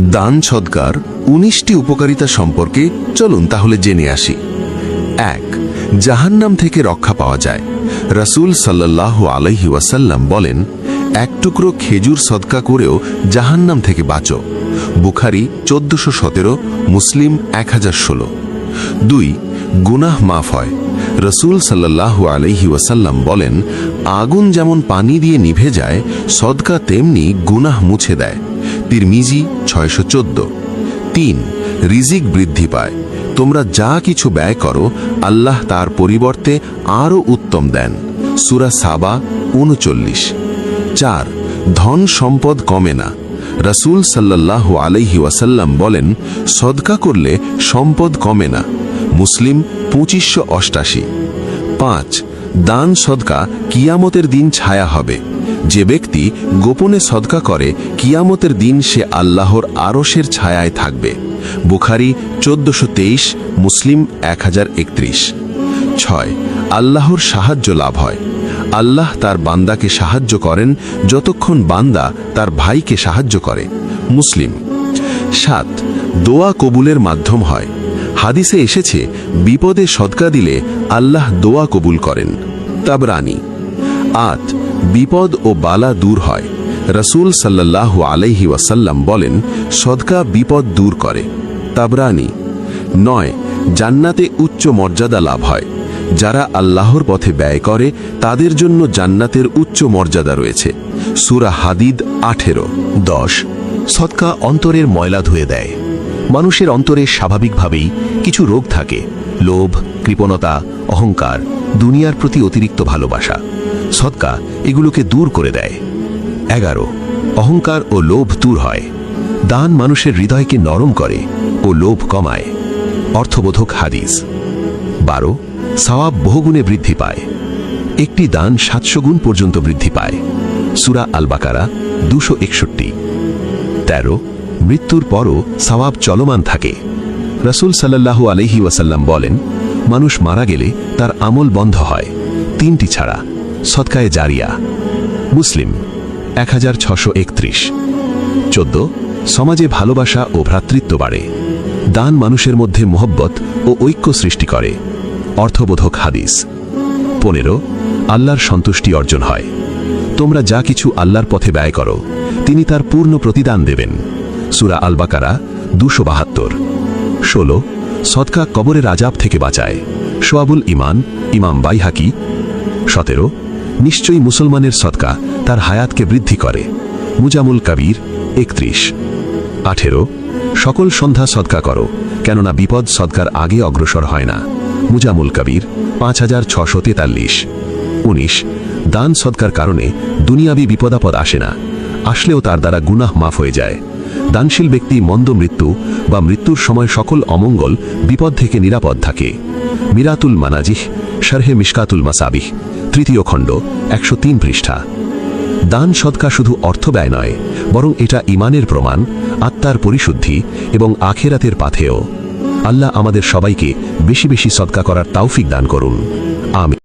দান সদকার উনিশটি উপকারিতা সম্পর্কে চলুন তাহলে জেনে আসি। এক, জাহান্নাম থেকে রক্ষা পাওয়া যায়। রাসূল সাল্লাহ আলাইহি ওয়াসাল্লাম বলেন, এক টুকরো খেজুর সদকা করেও জাহান্নাম থেকে বাঁচো। বুখারি চোদ্দশো সতেরো, মুসলিম এক হাজার ষোলো। দুই, গুনাহ মাফ হয়। রসুল সাল্লাহ আলহি ওয়াসাল্লাম বলেন, আগুন যেমন পানি দিয়ে নিভে যায় সদকা তেমনি গুনাহ মুছে দেয়। তিরমিজি ছয়শো চোদ্দ। তিন, রিজিক বৃদ্ধি পায়। তোমরা যা কিছু ব্যয় করো, আল্লাহ তার পরিবর্তে আরও উত্তম দেন। সুরা সাবা উনচল্লিশ। চার, ধন সম্পদ কমে না। রাসূল সাল্লাহ আলাইহি ওয়াসাল্লাম বলেন, সদকা করলে সম্পদ কমে না। মুসলিম পঁচিশশো অষ্টাশি। পাঁচ, দান সদকা কিয়ামতের দিন ছায়া হবে। যে ব্যক্তি গোপনে সদকা করে, কিয়ামতের দিন সে আল্লাহর আরশের ছায়ায় থাকবে। বুখারি চোদ্দশো তেইশ, মুসলিম এক হাজার একত্রিশ। ছয়, আল্লাহর সাহায্য লাভ হয়। আল্লাহ তার বান্দাকে সাহায্য করেন যতক্ষণ বান্দা তার ভাইকে সাহায্য করে। মুসলিম। সাত, দোয়া কবুলের মাধ্যম হয়। হাদিসে এসেছে, বিপদে সদকা দিলে আল্লাহ দোয়া কবুল করেন। তাবরানি। আট বিপদ ও বালা দূর হয়। রসুল সাল্লাহ আলাইহি ওয়াসাল্লাম বলেন, সদকা বিপদ দূর করে। তাবরানি। নয়, জান্নাতে উচ্চ মর্যাদা লাভ হয়। যারা আল্লাহর পথে ব্যয় করে, তাদের জন্য জান্নাতের উচ্চ মর্যাদা রয়েছে। সুরা হাদিদ আঠেরো, দশ। সৎকা অন্তরের ময়লা ধুয়ে দেয়। মানুষের অন্তরে স্বাভাবিকভাবেই কিছু রোগ থাকে। লোভ, কৃপণতা, অহংকার, দুনিয়ার প্রতি অতিরিক্ত ভালোবাসা। সৎকা এগুলোকে দূর করে দেয়। এগারো, অহংকার ও লোভ দূর হয়। দান মানুষের হৃদয়কে নরম করে ও লোভ কমায়। অর্থবোধক হাদিস। বারো, সওয়াব বহুগুণে বৃদ্ধি পায়। একটি দান সাতশো গুণ পর্যন্ত বৃদ্ধি পায়। সুরা আলবাকারা দুশো একষট্টি। তেরো, মৃত্যুর পরও সওয়াব চলমান থাকে। রসুল সাল্লাল্লাহু আলহি ওয়াসাল্লাম বলেন, মানুষ মারা গেলে তার আমল বন্ধ হয়। তিনটি ছাড়া। সৎকায়ে জারিয়া। মুসলিম, এক হাজার ছশো একত্রিশ। চোদ্দ, সমাজে ভালোবাসা ও ভ্রাতৃত্ব বাড়ে। দান মানুষের মধ্যে মোহব্বত ও ঐক্য সৃষ্টি করে। অর্থবোধক হাদিস। পনেরো, আল্লাহর সন্তুষ্টি অর্জন হয়। তোমরা যা কিছু আল্লাহর পথে ব্যয় করো, তিনি তার পূর্ণ প্রতিদান দেবেন। সুরা আলবাকারা, দুশো বাহাত্তর। ষোলো সদকা কবরের আজাব থেকে বাঁচায়। সোয়াবুল ইমান ইমাম বাইহাকি। সতেরো নিশ্চয়ই মুসলমানের সৎকা তার হায়াতকে বৃদ্ধি করে। মুজামুল কাবির, একত্রিশ। আঠেরো, সকল সন্ধ্যা সদকা করো, কেননা বিপদ সদকার আগে অগ্রসর হয় না। মুজামুল কবির, পাঁচ হাজার ছশো তেতাল্লিশ। উনিশ, দান সদকার কারণে দুনিয়াবি বিপদাপদ আসে না, আসলেও তার দ্বারা গুনাহ মাফ হয়ে যায়। দানশীল ব্যক্তি মন্দ মৃত্যু বা মৃত্যুর সময় সকল অমঙ্গল বিপদ থেকে নিরাপদ থাকে। মিরাতুল মানাজিহ, শারহে মিশকাতুল মাসাবিহ। তৃতীয় খণ্ড, একশো তিন পৃষ্ঠা। দান সদকা শুধু অর্থ ব্যয় নয়, বরং এটা ইমানের প্রমাণ, আত্মার পরিশুদ্ধি এবং আখেরাতের পাথেও আল্লাহ আমাদের সবাইকে বেশি বেশি সদকা করার তাওফিক দান করুন। আমি